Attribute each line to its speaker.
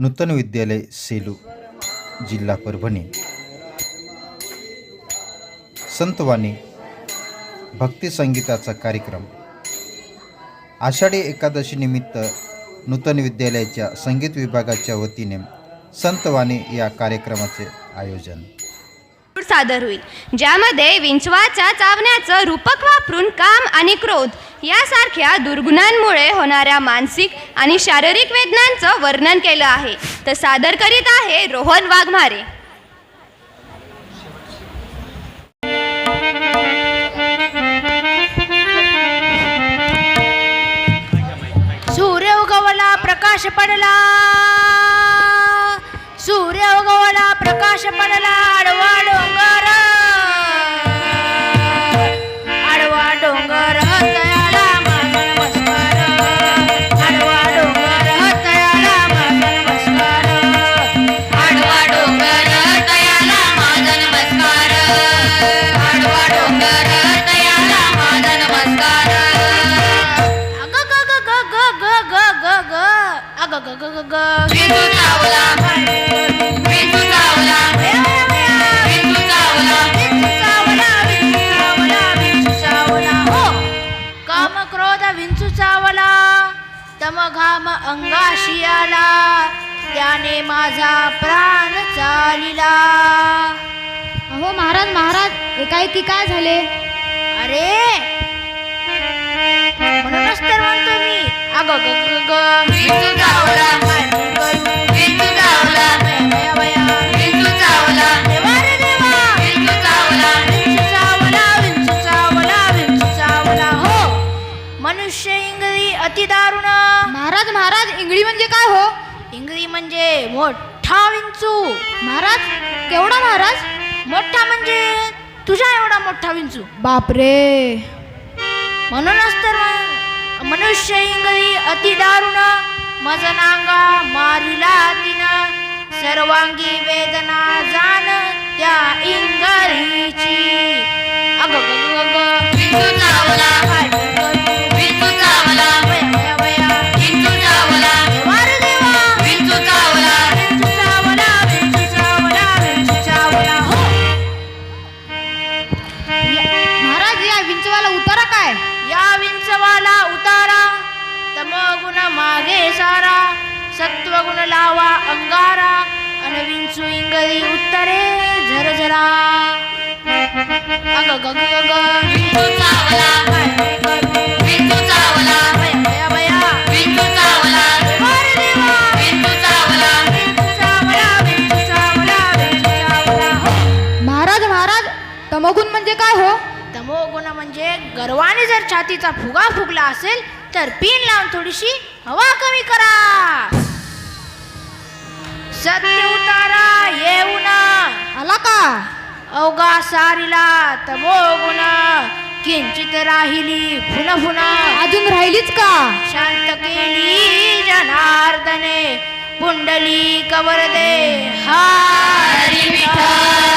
Speaker 1: नूतन विद्यालय सेलू जिल्हा परभणी. संतवाणी भक्ती संगीताचा कार्यक्रम. आषाढी एकादशी निमित्त नूतन विद्यालयाच्या संगीत विभागाच्या वतीने संतवाणी या कार्यक्रमाचे आयोजन.
Speaker 2: सादर होईल. ज्यामध्ये विंचवाच्या चावण्याचं रूपक वापरून काम आणि क्रोध यासारख्या दुर्गुणांमुळे होणाऱ्या मानसिक आणि शारीरिक वेदनांचं वर्णन केलं आहे. तर सादर करीत आहे रोहन वाघमारे.
Speaker 3: सूर्य उगवला प्रकाश पडला. सूर्य उगवला प्रकाश पडला. आडवा डोंगर काम क्रोध विंचू चावला. तम घाम अंगाशी आला. त्याने माझा प्राण चालिला.
Speaker 4: अहो महाराज महाराज एकाएकी काय झाले?
Speaker 3: अरे! म्हणूनच तर म्हणतो मी. अग ग ग अति दारुण.
Speaker 4: महाराज महाराज इंगळी म्हणजे काय हो?
Speaker 3: इंगळी म्हणजे मोठा विंचू.
Speaker 4: महाराज केवढा महाराज?
Speaker 3: मोठा म्हणजे तुझा एवढा मोठा विंचू.
Speaker 4: बापरे.
Speaker 3: म्हणूनच तर मनुष्य इंगळी अति दारुण. मज नांगा मारिला तिनं. सर्वांगी वेदना जाण त्या इंगळीची. अग ग ग ग
Speaker 4: विंचवाला उतारा काय?
Speaker 3: या विंचवाला उतारा तमगुण मागे सारा सत्वगुण लावा अंगारा अन विंचू इंगळी उत्तरे झरझरा. अग ग विंचू चावला चावला चावला चावला.
Speaker 4: महाराज महाराज तमोगुण म्हणजे काय हो?
Speaker 3: तमोगुण म्हणजे गर्वाने जर छातीचा फुगा फुगला असेल तर पिन लावून थोडीशी हवा कमी करा. सत्य उतारा येऊन
Speaker 4: आला का?
Speaker 3: अवघा सारीला तमोगुण. किंचित राहिली फुन फुन
Speaker 4: अजून राहिलीच का?
Speaker 3: शांत केली जनार्दने. पुंडली कवर दे. हरी विठ्ठल